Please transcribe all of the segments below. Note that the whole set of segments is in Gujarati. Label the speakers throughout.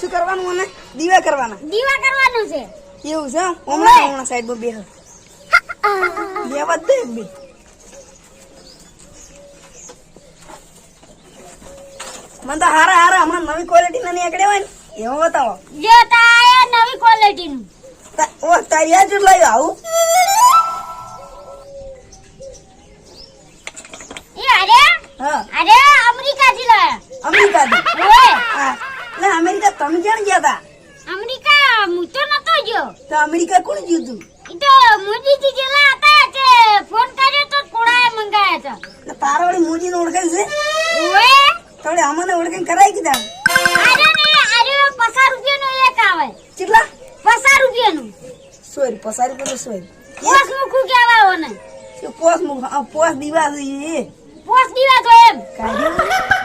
Speaker 1: શું કરવાનું મને? દીવા કરવાના.
Speaker 2: દીવા કરવાનું છે?
Speaker 1: એવું છે? હમણાં હમણાં સાઈડ સાઈડમાં બે લેવા દે બે. મને તો હારા હારા હમણાં નવી ક્વોલિટી ના નીકળે હોય ને. એવું બતાવો.
Speaker 2: જો તા નવી ક્વોલિટી નું.
Speaker 1: ઓ તારી આ જ લાવ્યો આવું.
Speaker 2: એ અરે? અમેરિકા થી લાયા.
Speaker 1: અમેરિકા થી એટલે અમેરિકા તમે ક્યાં ગયા હતા
Speaker 2: અમેરિકા? હું તો નતો ગયો.
Speaker 1: તો અમેરિકા કોણ ગયું તું?
Speaker 2: ઈ તો મોદીજી જેલા હતા કે ફોન કર્યો તો કોળાએ મંગાયા હતા
Speaker 1: એટલે તારા વળી મોદી ને ઓળખાય છે?
Speaker 2: ઓએ
Speaker 1: થોડી અમને ઓળખાઈને કરાવી કીધા?
Speaker 2: અરે ને અરે પચાસ રૂપિયાનું એક આવે.
Speaker 1: કેટલા?
Speaker 2: પચાસ રૂપિયાનું.
Speaker 1: સોરી પસારી પેલો સોરી.
Speaker 2: કોસ મુખું કેવા ઓને
Speaker 1: કોસ મુખ પોસ દીવા જોઈએ
Speaker 2: પોસ દીવા તો એમ.
Speaker 1: કાઢ્યો?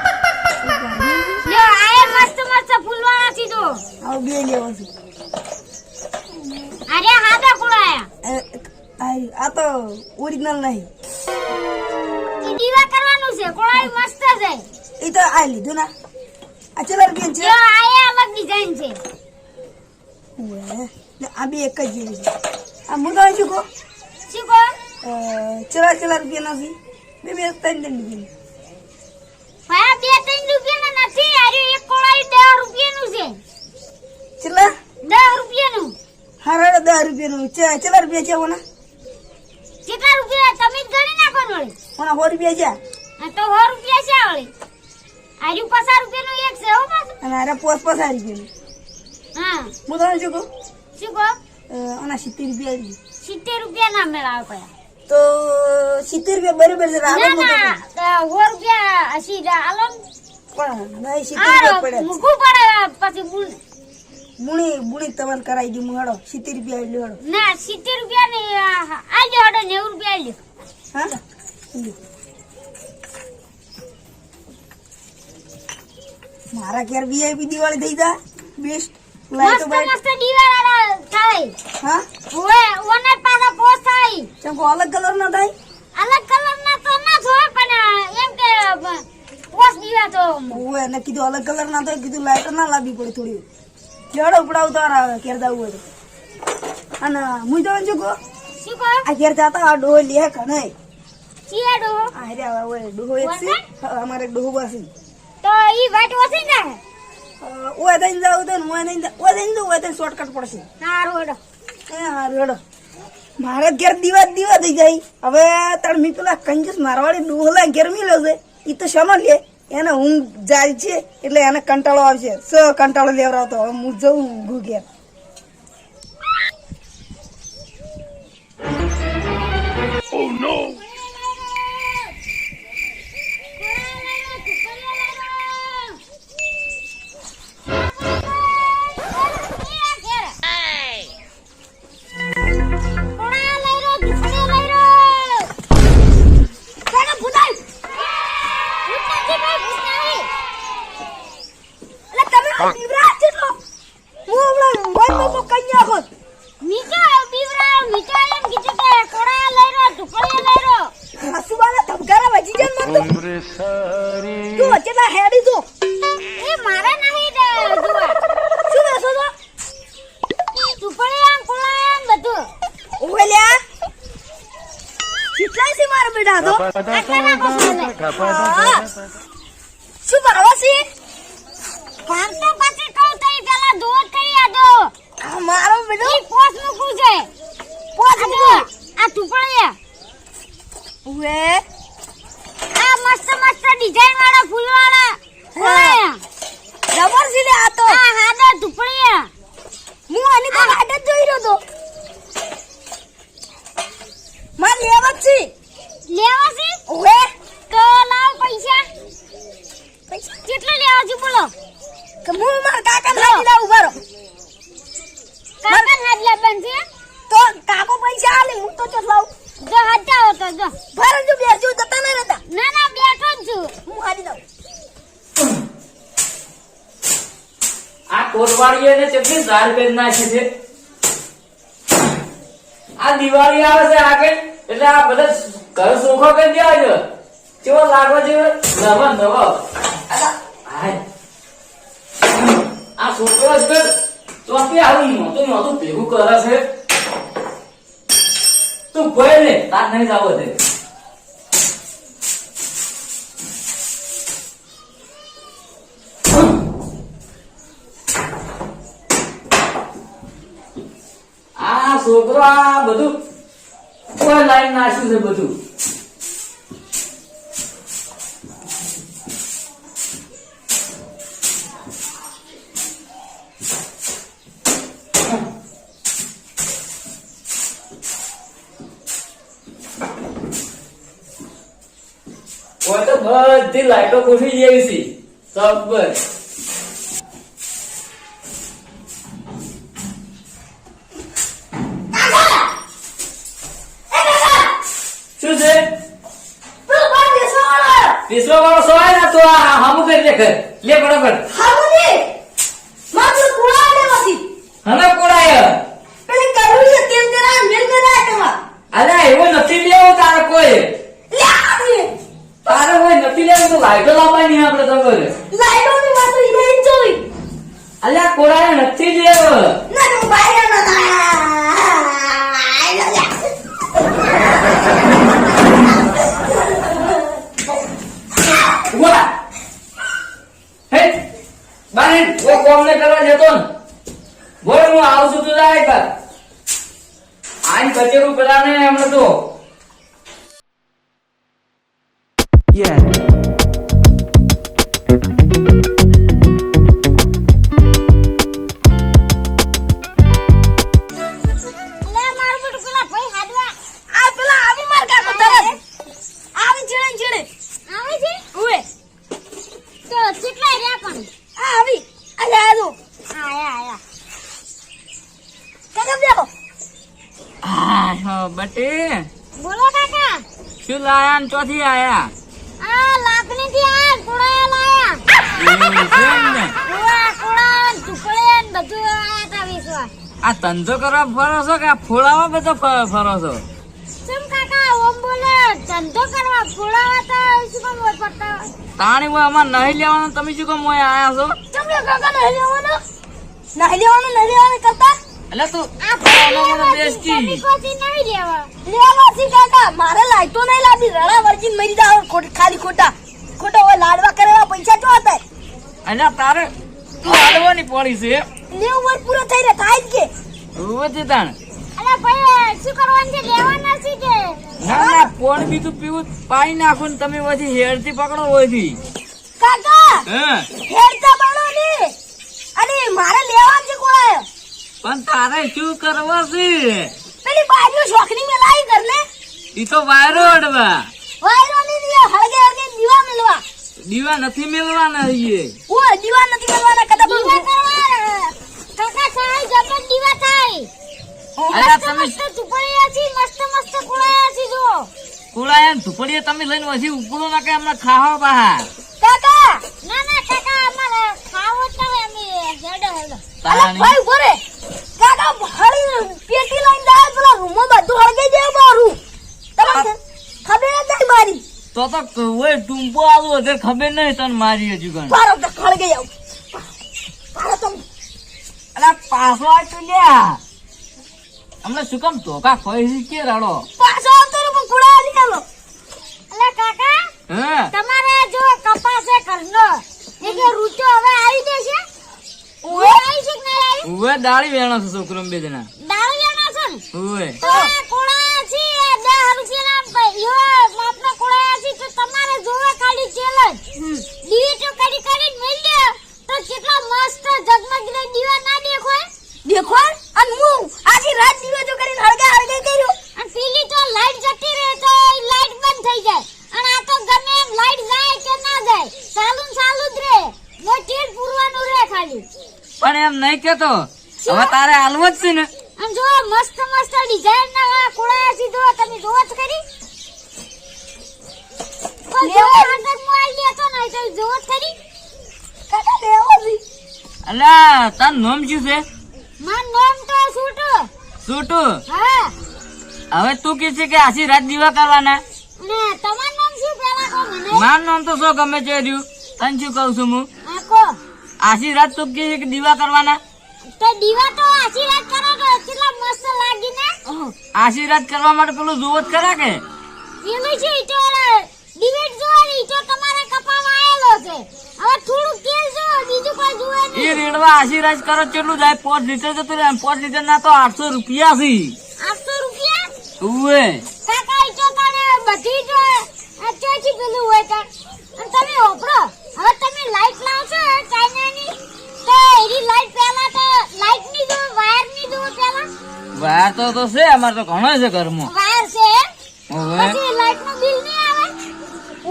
Speaker 2: છે
Speaker 1: આવો બે લેવા છે.
Speaker 2: અરે હાથા કોળાયા
Speaker 1: એ, આ આ તો ઓરિજિનલ નહીં.
Speaker 2: ઈ દીવા કરવાનું છે કોળાઈ મસ્ત છે?
Speaker 1: એ તો આ લીધું ના. આ ચલા રૂપિયા છે?
Speaker 2: જો આએ અલગ ડિઝાઇન છે.
Speaker 1: ને આ બે એક જ જેવી છે. આ હું તો શું કહું?
Speaker 2: શું
Speaker 1: અ, ચલા ચલા રૂપિયા નથી બે બે ત્રણ ત્રણ રૂપિયા
Speaker 2: ભાઈ બે ત્રણ નથી અરે એક કોળાઈ દસ રૂપિયાનું છે.
Speaker 1: ચલા
Speaker 2: દસ રૂપિયાનું.
Speaker 1: હારા દસ રૂપિયાનું. ચલા રૂપિયા છે ઓના?
Speaker 2: કેટલા રૂપિયા? તમે જ ગણી નાખો વળી.
Speaker 1: ઓના સો રૂપિયા છે?
Speaker 2: આ તો સો રૂપિયા છે વળી. આર્યું પચાસ રૂપિયાનું એક છે હો પાછું.
Speaker 1: અને હારા પોસ પસાર રૂપિયાનું
Speaker 2: હા.
Speaker 1: હું તો શું કહું?
Speaker 2: શું કહો?
Speaker 1: આના સિત્તેર રૂપિયા
Speaker 2: સિત્તેર રૂપિયા ના મેળાવે પડ્યા
Speaker 1: તો સિત્તેર રૂપિયા બરોબર છે
Speaker 2: ના ના સો રૂપિયા હસી આલો.
Speaker 1: પણ નહીં સિત્તેર રૂપિયા પડે.
Speaker 2: મૂકવું પડે પછી
Speaker 1: બુણી બુણી તમારે કરાવી દઉં હડો સિત્તેર રૂપિયા એટલે હડો
Speaker 2: ના સિત્તેર રૂપિયા નહીં આલ્યો હડો નેવું રૂપિયા આલ્યો
Speaker 1: હા? મારા ઘેર વીઆઈપી દિવાળી થઈ જા બેસ્ટ લાઈટો બાઈટ
Speaker 2: મસ્ત દિવાળા થાય.
Speaker 1: હા?
Speaker 2: ઓએ ઓને પાછા પોસ થાય.
Speaker 1: ચમ અલગ કલર ના થાય?
Speaker 2: અલગ કલર ના તો ના જોય પણ એમ કે પોસ દીવા તો.
Speaker 1: ઓએ ને કીધું અલગ કલર ના થાય કીધું લાઈટો ના લાવવી પડે થોડી. લેડો ઉતાર આવે ઘેર જવું હોય અને હું જવાનું છું કો આ ઘેર જતા આ ડોહો લે કને અરે હવે ઓય ડોહો એક છે. અમારે ડોહો બસી
Speaker 2: તો ઈ વાટ ઓસી ને?
Speaker 1: ઓય દઈને જાવ તો ઓય નહીં ઓય દઈને જાવ ઓય દઈને શોર્ટકટ પડશે.
Speaker 2: હારું હડો.
Speaker 1: એ હારું હેડો. મારે ઘેર દીવા દીવા થઈ જાય. હવે તાર મી પેલા કંજૂસ મારવાડી ડોહલા ઘેર મિલ્યો છે ઈ તો શનો લે? એને ઊંઘ જાય છે એટલે એને કંટાળો આવશે. સ કંટાળો લેવડાવતો. હવે હું જઉં ઊંઘું ઘેર. છે મારા બેટા તો હા. શું ભાવે છે?
Speaker 2: પાંચસો પછી કહું તો પેલા દૂધ કરી આદો.
Speaker 1: આ મારો બેટો.
Speaker 2: પોસ મૂકવું છે.
Speaker 1: પોસ
Speaker 2: આ
Speaker 1: મૂકો.
Speaker 2: આ ચૂપડિયા
Speaker 1: ઓવે
Speaker 2: આ મસ્ત મસ્ત ડિઝાઇન વાળા ફૂલ વાળા કુળાયા
Speaker 1: જબર છે લે આ તો.
Speaker 2: આ હાદા ચૂપડિયા
Speaker 1: હું આની તો જ જોઈ રહ્યો તો. માર લેવા છે.
Speaker 2: લેવા છે
Speaker 1: ઓહે.
Speaker 2: તો લાવ પૈસા.
Speaker 1: પૈસા?
Speaker 2: કેટલા લેવા છે બોલો.
Speaker 1: કે હું મારા કાકા લાગી દઉં ઊભા રહો
Speaker 2: કાકા હાથ લાવવાનું છે?
Speaker 1: તો કાકો પૈસા આલે હું તો ચસ લાવું.
Speaker 2: જો હાથ જાઓ તો જો.
Speaker 1: ભરણ જો બેસજો જતા ના રહેતા.
Speaker 2: ના ના બેઠો જ છું.
Speaker 1: હું હાલી દઉં
Speaker 3: આ કોટવાળીએ ને કેટલી ઝાર કરી નાખી છે? આ દિવાળી આવે છે આગળ? એટલે આ બધા ઘર સુખો કરી દેવા છે. કેવો લાગો છે નવો નવો આ છોકરો જ ચોથી આવું નહોતું નહોતું ભેગું કરે છે. તું કોઈ ને, તાર નહીં જાવ દે આ છોકરો આ બધું કોઈ લાઈન નાખ્યું છે બધું. કોઈ તો બધી લાઈટો ગોઠવી જેવી છે. સબર શું છે. પીસવા વાળો સવાય ને તો આ હમું કરી દે ઘર. લે બરાબર
Speaker 4: હારુજી, મારે પેલો કુળા લેવાથી.
Speaker 3: હમે કોડાય
Speaker 4: પેલી કરવી છે તેમ જરા મેલ મેલાય તમાર.
Speaker 3: અરે એવો નથી લેવો તારે કોઈ
Speaker 4: લે આવી.
Speaker 3: તારે કોઈ નથી લેવું તો લાઈટો લાવવાની આપણે તમારે
Speaker 4: લાઈટોની વાત તો ઈને
Speaker 3: અલ્યા કોડાય નથી લેવો
Speaker 4: ના તો બહાર ન
Speaker 3: ઊભા. હે બાને ઓ કોમને કરવા જતો ને. બોલ હું આવું છું તું જાય કર આઈ કચેરું પેલા ને હમણાં તો.
Speaker 5: Yeah.
Speaker 3: શું લાયા ને ચોથી આયા?
Speaker 2: આ લાકડી થી આયા લાયા
Speaker 3: આ ધંધો કરવા ફરો છો કે આ ફોડાવા બધો ફરો છો?
Speaker 2: ચમ કાકા ઓમ બોલે ધંધો કરવા ફોડાવા તો શું કામ હોય પડતા
Speaker 3: તાણી હું અમાર નહીં લેવાનું તમે શું કામ મોય આયા છો?
Speaker 4: ચમ કાકા નહીં લેવાનો. નહીં લેવાનું નહીં લેવાનું કરતા?
Speaker 3: એટલે તું
Speaker 2: આ
Speaker 3: બેસતી.
Speaker 2: નહીં લેવા.
Speaker 4: લેવા છે કાકા મારે લાઈટો નહીં લાવી રડા વર્જીન મરી જાવ ખોટ- ખાલી ખોટા. ખોટા હોય લાડવા કરેવા પૈસા તો હતા
Speaker 3: અને તારે તું લાડવાની પડી છે.
Speaker 4: ને વર પૂરો થઈ રહ્યા થાય જ કે.
Speaker 3: રોજ તાણ.
Speaker 2: અલા ભાઈ શું કરવાનું છે? લેવાના છે કે?
Speaker 3: ના ના કોણ બીજું પીવું? પાણી નાખો ને તમે પછી હેરથી પકડો હોયથી
Speaker 4: કાકા
Speaker 3: હા?
Speaker 4: તો બનો ને. અને મારે લેવાનું છે કોળાયો
Speaker 3: પણ તારે શું કરવા છે?
Speaker 4: પેલી બાજુ શોખની મેલાઈ કર લે.
Speaker 3: ઈ તો વાયરો અડવા.
Speaker 4: વાયરો ની હળગે હળગે દીવા મેલવા.
Speaker 3: દીવા નથી મેલવાના ઈએ
Speaker 4: ઓ દીવા નથી મેલવાના કદા
Speaker 2: દીવા કરવા કાકા થાય જપન દીવા થાય.
Speaker 3: તમે
Speaker 2: મસ્ત છે મસ્ત મસ્ત કુળાયા છે જો.
Speaker 3: કુળાયા ને તમે લઈને ઉપડો ના કે અમને ખાવા બહાર.
Speaker 4: કાકા!
Speaker 2: ના ના કાકા અમારે ખાવો જ ના અમે જડો હેડો
Speaker 4: અલા
Speaker 3: તાણી.
Speaker 4: ભાઈ ઊભો કાકા હળી પેટી લઈને જાય પેલા રૂમમાં બધું હળગાઈ દે મારું. તમને ખબર જ નહીં મારી.
Speaker 3: તો તો કોઈ ટૂંપો આવો હશે ખબર નહીં તને મારી હજુ ગણ
Speaker 4: મારો તો હળગાઈ આવ. મારો તો
Speaker 3: અલા પાછો આ તો લ્યા. હમણાં શું કામ ધોકા ખોઈ કે રાડો?
Speaker 4: પાછો આવતો રે પણ કુડા આલો
Speaker 2: અલે કાકા
Speaker 3: હા?
Speaker 2: તમારે જો કપાસે કરનો એ કે રૂચો હવે આવી જશે?
Speaker 3: ઉવે દાળી વેણો છે છોકરો બે જણા.
Speaker 2: દાળિયાના છે ને?
Speaker 3: ઉવે.
Speaker 2: તો કોળા છે આ દસ રૂપિયાના ભાઈઓ. માપના કોળા છે તો તમારે જોવે ખાલી ચેલેન્જ દીવી તો કરી કરીને મેલ્યો તો કેટલા મસ્ત ઝગમગીને દીવા ના દેખો
Speaker 4: દેખો અને હું આખી રાત દીવે જો કરીને હળગાઈ હળગાઈ કર્યો
Speaker 2: અને પેલી તો લાઈટ જતી રહે તો લાઈટ બંધ થઈ જાય અને આ તો ગમે એમ લાઈટ જાય કે ના જાય ચાલુ ને ચાલુ જ રહે મોટી પૂરવાનું રહે ખાલી
Speaker 3: પણ એમ નહીં કેતો હવે તારે હાલવો જ છે ને.
Speaker 2: આમ જો મસ્ત મસ્ત ડિઝાઇન ના કોળાયા છે જો તમે જોવો જ
Speaker 3: અલ્યા તાર નામ શું છે?
Speaker 2: માર નામ તો સૂટુ.
Speaker 3: છોટુ
Speaker 2: હા.
Speaker 3: હવે તું કે છે કે આશી રાત દીવા કરવાના?
Speaker 2: ને તમારું નામ શું પેલા કહો મને?
Speaker 3: માર નામ તો શું ગમે છે રહ્યું. તને શું કહું છું હું? આશીર્વાદ તો કે દીવા કરવાના?
Speaker 2: તો દીવા તો આશીર્વાદ કરો તો કેટલા મસ્ત લાગી ને
Speaker 3: આશીર્વાદ કરવા માટે પેલું જુઓ જ ખરા કે?
Speaker 2: એનું છે ઈ તો ડિબેટ જોવાની ઈ તો તમારા કપામાં આવેલો છે. હવે થોડું તેલ જો બીજું કોઈ જુએ
Speaker 3: એ રેડવા આશીર્વાદ કરો કેટલું જાય? પાંચ લીટર જતું રહે પાંચ લીટર ના તો આઠસો રૂપિયા છે.
Speaker 2: આઠસો રૂપિયા?
Speaker 3: ઉવે.
Speaker 2: કાકા ઈ તો તને બધી જ અત્યારથી પેલું હોય અને તમે વાપરો હવે તમે લાઈટ લાવશો ચાઇનાની તો એની લાઈટ પહેલા તો લાઈટની દો વાયરની દો પહેલા.
Speaker 3: વાયર તો તો છે અમાર તો ઘણો છે ઘરમાં.
Speaker 2: વાયર છે?
Speaker 3: ઓવે
Speaker 2: પછી લાઈટનું બિલ નહીં આવે?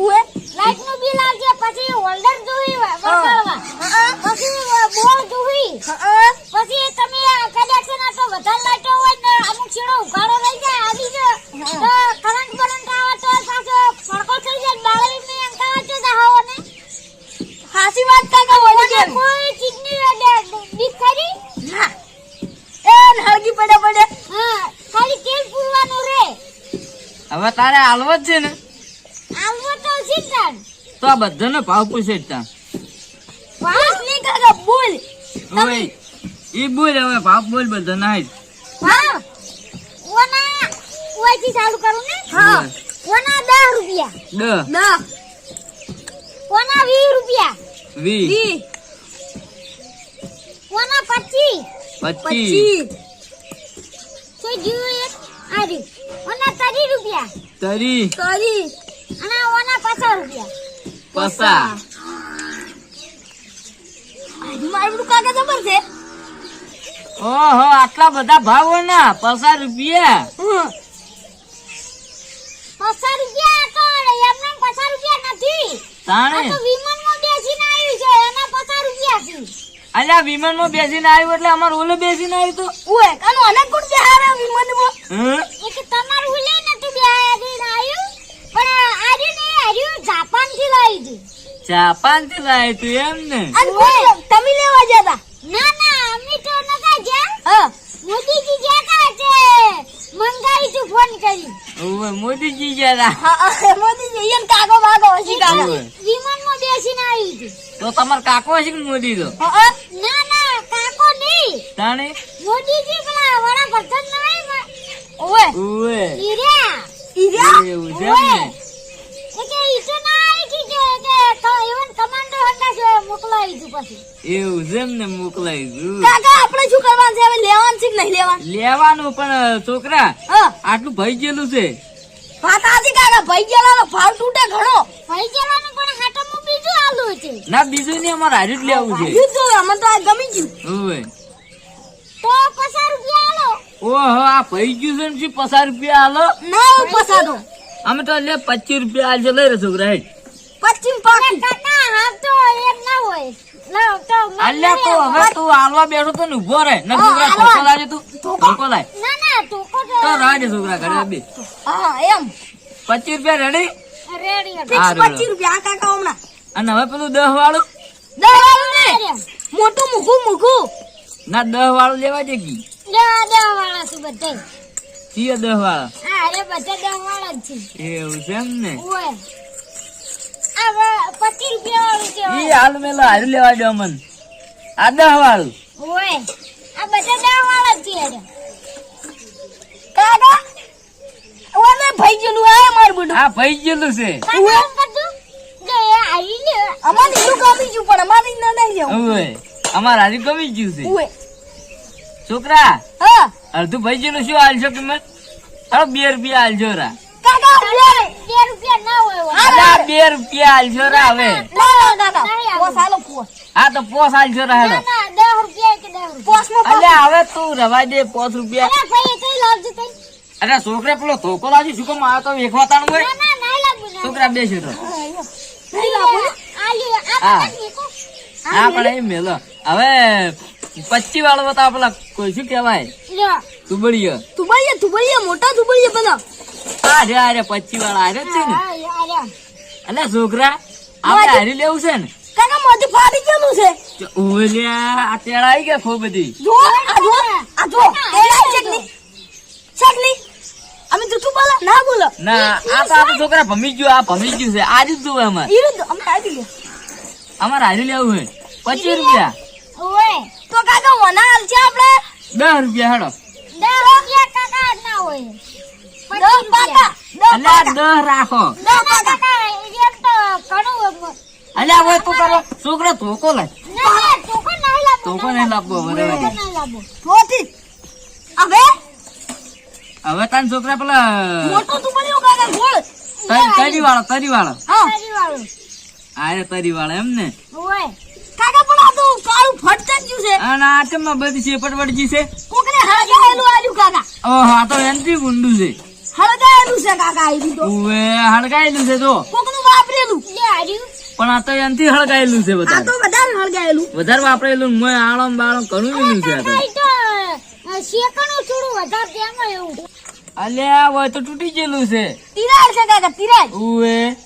Speaker 2: ઉએ લાઈટનું બિલ આવશે પછી હોલ્ડર જોઈ વગાડવા. પછી બોલ જોઈ. પછી તમે કદાચ ના તો વધારે લાઈટ હોય ને અમુક છેડો ઉઘાડો રહી જાય આવી જાય તો કરંટ કરંટ આવે તો પાછો પડકો થઈ જાય બાળવી ને એમ કાવા તો દાવો ને
Speaker 4: હાસી વાત કાકા વળી
Speaker 2: મને કોઈ ચીજની બીક ખરી
Speaker 4: ના એ હળગી પડે પડે
Speaker 2: હા ખાલી તેલ પૂરવાનું રે
Speaker 3: હવે તારે હાલવા જ છે ને.
Speaker 2: તો સિદ્ધાંત
Speaker 3: તો આ બધાને ભાવ પૂછે જ તા
Speaker 2: વાહ
Speaker 4: નહીં કાકા બોલ.
Speaker 3: ઓય ઈ બોલ હવે ભાવ બોલ બધા ના
Speaker 2: વાહ ઓના ઓયથી ચાલુ કરું ને?
Speaker 4: હા.
Speaker 2: ઓના દસ રૂપિયા.
Speaker 3: દસ.
Speaker 4: ના
Speaker 2: ઓના વીસ રૂપિયા.
Speaker 3: વીસ.
Speaker 4: ઈ
Speaker 2: ઓના પચીસ.
Speaker 3: પચીસ.
Speaker 4: પચી
Speaker 2: તો જીવો એક આ રહ્યું. ઓના તરી રૂપિયા.
Speaker 3: તરી.
Speaker 4: તરી.
Speaker 2: અને ઓના પચાસ રૂપિયા.
Speaker 3: પસા.
Speaker 4: મારું કાકા જબર છે?
Speaker 3: ઓહો આટલા બધા ભાવો ના પચાસ રૂપિયા.
Speaker 2: પચાસ રૂપિયા તો એમને પચાસ રૂપિયા નથી.
Speaker 3: તાણે?
Speaker 2: વિમાનમાં બેસીને આવ્યું છે એના પચાસ રૂપિયા છે.
Speaker 3: અલ્યા વિમાનમાં બેસીને આવ્યું એટલે અમારે ઓલો બેસીને આવ્યું તો.
Speaker 4: ઓય કાનો અનેક ગુણ વિમાનમાં
Speaker 3: હં?
Speaker 2: કે તમાર ઉલે નથી બે આવ્યું? પણ આજે ને આર્યું જાપાનથી લાવી
Speaker 3: દી. જાપાનથી લાવી તું એમ ને?
Speaker 4: અને કોણ તમે લેવા જતા
Speaker 2: ના ના અમે તો નતા જ્યાં
Speaker 4: હા.
Speaker 2: મોદીજી જ્યાં તા તે મંગાવી તું ફોન કરી.
Speaker 3: ઓવે મોદીજી
Speaker 4: જ્યાં મોદીજી એમ કાગો ભાગો હસી કાકા
Speaker 3: ઓવે.
Speaker 2: વિમાનમાં બેસીને આવી હતી
Speaker 3: તો તમાર કાકો હશે કે મોદી તો
Speaker 2: ના ના કાકો નહીં.
Speaker 3: તાણે?
Speaker 2: મોદીજી પેલા વડા પ્રધાન નહીં
Speaker 4: ઓએ
Speaker 3: ઓએ
Speaker 2: ઈરા
Speaker 4: ઈરા
Speaker 3: એવું છે એમ ને?
Speaker 2: કે ઈ તો ના આવી કે કે કે એવન કમાન્ડો હતા છે મોકલાવી દીધું પછી.
Speaker 3: એવું છે ને મોકલાઈ દઉં.
Speaker 4: કાકા આપણે શું કરવાનું છે? હવે લેવાનું છે કે નહીં લેવાનું?
Speaker 3: લેવાનું પણ છોકરા
Speaker 4: હા.
Speaker 3: આટલું ભઈ ગયેલું છે.
Speaker 4: આજી કાકા ભાઈ ગયેલાનો ભાવ તૂટે ઘણો.
Speaker 2: ભાઈ ગયેલાનો પણ હાટમું બીજું આલુ છે.
Speaker 3: ના બીજું નહીં અમારે હારી જ લેવું છે.
Speaker 4: બીજું અમને તો આ ગમી ગયું.
Speaker 3: ઓવે.
Speaker 2: તો પચાસ રૂપિયા આલો.
Speaker 3: ઓહો આ ભઈ ગયું છે ને શું પચાસ રૂપિયા આલો?
Speaker 4: ના પસાદો
Speaker 3: અમે તો લે પચીસ રૂપિયા હાલશે લઈ રહ્યો છોકરા હેઠ
Speaker 4: પચીસ પાકી
Speaker 2: કાકા હાથ તો એમ ના હોય. લાવ તો મને
Speaker 3: અલ્યા તો હવે તું હાલવા બેઠો તો ને ઊભો રહે. ને છોકરા ધોકો તું. ધોકો લાય.
Speaker 2: ના ના તો
Speaker 3: તો રાજ છોકરા ઘરે બે.
Speaker 4: હા એમ.
Speaker 3: પચીસ રૂપિયા રેડી.
Speaker 4: પચીસ રૂપિયા કાકા હમણાં.
Speaker 3: અને હવે પેલું દહ વાળું
Speaker 4: દહ વાળું ને? મોટું મૂકું મૂકું.
Speaker 3: ના દહ વાળું લેવા દે કી.
Speaker 2: દહ વાળા છે બધે.
Speaker 3: કીએ દહ વાળા
Speaker 2: હા અરે બધા દહ વાળા જ છે.
Speaker 3: એવું છે એમ ને?
Speaker 2: ઓય. પચીસ રૂપિયા વાળું છે
Speaker 3: ઈ હાલ મેલો હારું લેવા દો મન. આ દહ વાળું
Speaker 2: ઓય. આ બધા દેવા વાળા જ છે અરે.
Speaker 4: કાકા ઓને ભાઈ ગયેલું આ મારું
Speaker 3: આ ભઈ ગયેલું છે
Speaker 2: એમ કરતું? જો એ આવી લે
Speaker 4: અમારે એટલું ગમી ગયું પણ અમારે ન નહીં જવું
Speaker 3: ઓવે અમારે હારી ગમી ગયું છે
Speaker 4: ઓય
Speaker 3: છોકરા
Speaker 4: હા
Speaker 3: અડધું ભઈ શું હાલશો કિંમત બે રૂપિયા રા
Speaker 4: બે
Speaker 2: રૂપિયા
Speaker 3: રા હવે. હા તો પોસ હાલજો રા હેડો. અલ્યા હવે તું રવા દે પોસ રૂપિયા.
Speaker 2: અરે ભાઈ કઈ લાવજો તઈ.
Speaker 3: અરે છોકરા પેલો ધોકો લાવજો શું કામ આવ્યો તો વેખવાતાનું હોય? છોકરા બેસી રહો
Speaker 4: નહીં લાવું
Speaker 2: આ લ્યો આ
Speaker 3: હા. હા પણ એ મેલો હવે પચી વાળો બતા પેલા કોઈ શું
Speaker 2: કેવાય
Speaker 3: તુબડીયો
Speaker 4: તુબડીએ તુબડીએ મોટા તુબડીએ પેલા.
Speaker 3: આ રે આ રે પચી વાળા જ છે ને.
Speaker 2: હા.
Speaker 3: અલ્યા છોકરા આપણે હારી લેવું છે ને?
Speaker 4: કાકા મોઢી ફાટી ગયેલું છે.
Speaker 3: ઓલ્યા આ તેડા આવી ગયા ખૂબ બધી.
Speaker 4: જો આ જો આ જો એલા ચકલી ચકલી અમે જૂઠું બોલા ના બોલો.
Speaker 3: ના આ તો આ છોકરા ભમી ગયો આ ભમી ગયું છે. આ જ જોવે અમારે
Speaker 4: અમે આવી ગયા
Speaker 3: અમારે હારી લેવું હે પચીસ રૂપિયા.
Speaker 2: ઓય
Speaker 4: તો કાકા મને હાલ છે આપણે
Speaker 3: દસ રૂપિયા હેડો.
Speaker 2: દસ રૂપિયા કાકા ના હોય.
Speaker 3: છોકરો ધોકો લાય ધોકો નહીં લાવવો
Speaker 4: હવે
Speaker 3: હવે તાન છોકરા પેલા
Speaker 4: મોટો તું કાકા ગોળ
Speaker 3: તરી તરી વાળો તરી વાળો
Speaker 4: હા
Speaker 2: તારી વાળું
Speaker 3: આરે તરી વાળો એમ ને?
Speaker 2: ઓય.
Speaker 4: કાકા પણ આ તો કાળું ફટકન જ્યું છે.
Speaker 3: અને આટમાં બધી શેપટ વળજી છે?
Speaker 4: કોકને હળગાયેલું આલ્યું કાકા.
Speaker 3: ઓહો આ તો એનથી ગુંડું છે.
Speaker 4: હળગાયેલું છે કાકા તો.
Speaker 3: હળગાયેલું છે તો.
Speaker 4: કોકનું વાપરેલું.
Speaker 2: લે
Speaker 3: પણ આ તો એનથી હળગાયેલું છે
Speaker 4: આ
Speaker 3: વધારે
Speaker 4: તો વધારે. હળગાયેલું.
Speaker 3: વધારે વાપરેલું મોય આળમ બાળમ ઘણું લીધું છે આ તો
Speaker 2: શેકણું થોડું વધારે તેમાં એવું.
Speaker 3: અલ્યા હોય તો તૂટી ગયેલું છે.
Speaker 4: તિરાડ છે કાકા તિરાડ.
Speaker 3: ઉવે.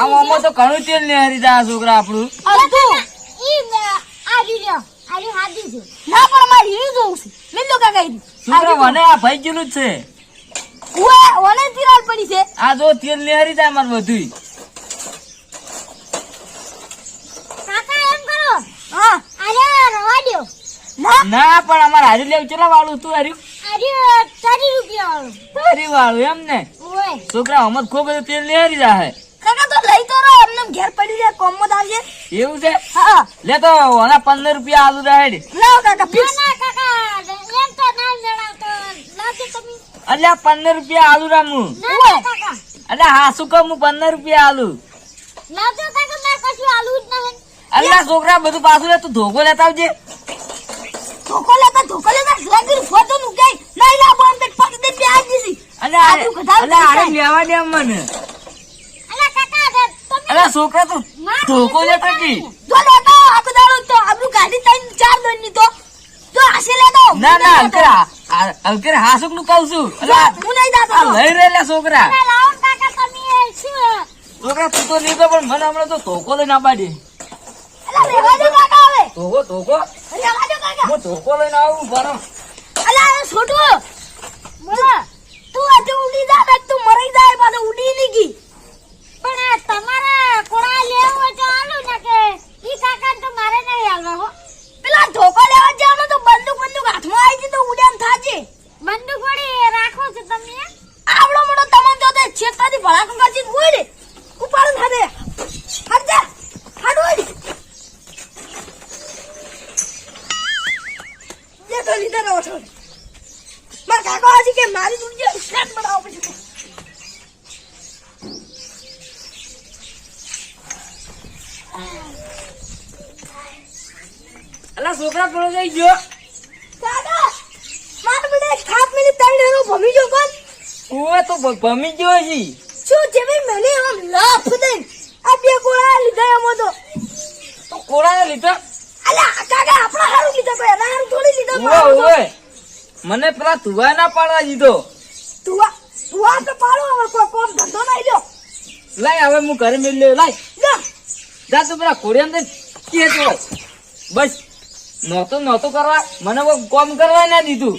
Speaker 3: આમાં તો ઘણું તેલ ને હરી જાય છોકરા આપણું.
Speaker 4: અડધું
Speaker 2: ઈ આર્યું લ્યો. આર્યું હાદી છે
Speaker 4: ના પણ મારે હીરું જોઉં છે. તો કાકા ઈ
Speaker 3: છોકરા મને આ ભાઈ ગયેલું જ છે.
Speaker 4: ઉવે ઓને તિરાડ પડી છે.
Speaker 3: આ જો તેલ ને હરી જાય મારું બધું
Speaker 2: કાકા એમ કરો
Speaker 4: હા
Speaker 2: આરે રવા દ્યો
Speaker 4: ના
Speaker 3: ના પણ અમારે હાજર લેવું ચેલા વાળું તું હાર્યું?
Speaker 2: આર્યું રૂપિયા વાળું.
Speaker 3: તારી વાળું એમ ને? છોકરા અમદ ખૂબ બધું તેલ લેરી હરી જાય
Speaker 4: કાકા તો લઈ તો રહો એમને ઘેર પડી જાય કોમમાં આવશે
Speaker 3: એવું છે?
Speaker 4: હા.
Speaker 3: લે તો ઓના પંદર રૂપિયા આલુ રહે
Speaker 4: લાવ કાકા ફિક્સ
Speaker 2: ના કાકા એમ તો ના મેળવતો લાવજો તમે.
Speaker 3: અલ્યા પંદર રૂપિયા આલુ રામુ અલ્યા હા શું કહું હું પંદર રૂપિયા આલુ.
Speaker 2: લાવજો કાકા મેં કશું આલું જ નહીં
Speaker 3: અલ્યા છોકરા બધું પાછું લે તું ધોકો લેતા આવજે.
Speaker 4: ધોકો લેતા ધોકો લેતા લાગી ફોટો નું ગઈ નહીં લાવો આમ તે પગ દે પ્યાજ દીધી
Speaker 3: અલ્યા આ-
Speaker 4: આટલું કઢાવ
Speaker 3: અલ્યા આને
Speaker 4: કરી
Speaker 3: લેવા દે મને.
Speaker 2: તે-
Speaker 3: છોકરા તું ધોકો લેતા કી
Speaker 4: જો લેતો આખો દાડો તો આપણું ગાડી ત્રણ ચારની તો. જો આશે લેતો
Speaker 3: ના હાસુકનું કહું છું.
Speaker 4: હું નહીં
Speaker 3: આ લઈ રહેલા છોકરા. છોકરા તું તો લીધો પણ મને હમણાં તો ધોકો લઈને આપવા દે. ધોકો ધોકો. હું ધોકો લઈને આવું ભરો
Speaker 4: અલા છોટુ.
Speaker 2: બોલો
Speaker 4: તું આજે ઉડી જા તું મરી જાય પાછો ઉડી ની ગઈ
Speaker 2: પણ આ તમારે કોળા લેવું હોય તો આલું ને કે ઈ કાકા તો મારે નહીં હાલવા હો
Speaker 4: પેલા ધોકો લેવા જવાનો તો બંદૂક બંદૂક હાથમાં આવી ગઈ તો ઉડાન થાજે
Speaker 2: બંદૂક વળી રાખો છો તમે એમ?
Speaker 4: આવડો મોટો તમામ તો તે છેતાથી ભડાકો કરતી ઉડ ઉપાડ થાદે હટ જા હટ ઉડ લે તો લીધા રહો છો માર કાકો હજી કે મારી દુનિયા સ્ટેટ બનાવો પછી
Speaker 3: અલ્યા છોકરા પડો જઈ ગયો.
Speaker 4: દાદા માર મને ખાપ મેલી તઈ હેરો ભમી જો કોણ
Speaker 3: કુવે તો ભમી ગયો છે
Speaker 4: શું છે મેલી આમ લાફ દે આ બે કોળા લીધા એમ તો
Speaker 3: તો કોળાને લીધો?
Speaker 4: અલ્યા કાકા આપણા હારું લીધા ભાઈ એના હારું થોડી લીધા
Speaker 3: ઓવે ઓય મને પેલા તુવા ના પાડવા દીધો.
Speaker 4: તુવા તુવા તો પાડો હવે કોઈ કોમ ધંધો નહીં લ્યો
Speaker 3: લાય હવે હું ઘરે મેળ લ્યો લાય.
Speaker 4: જા.
Speaker 3: તું પેલા કોડિયાને ને કે બસ. નહોતું નહોતું કરવા. મને કોમ કરવા ના દીધું.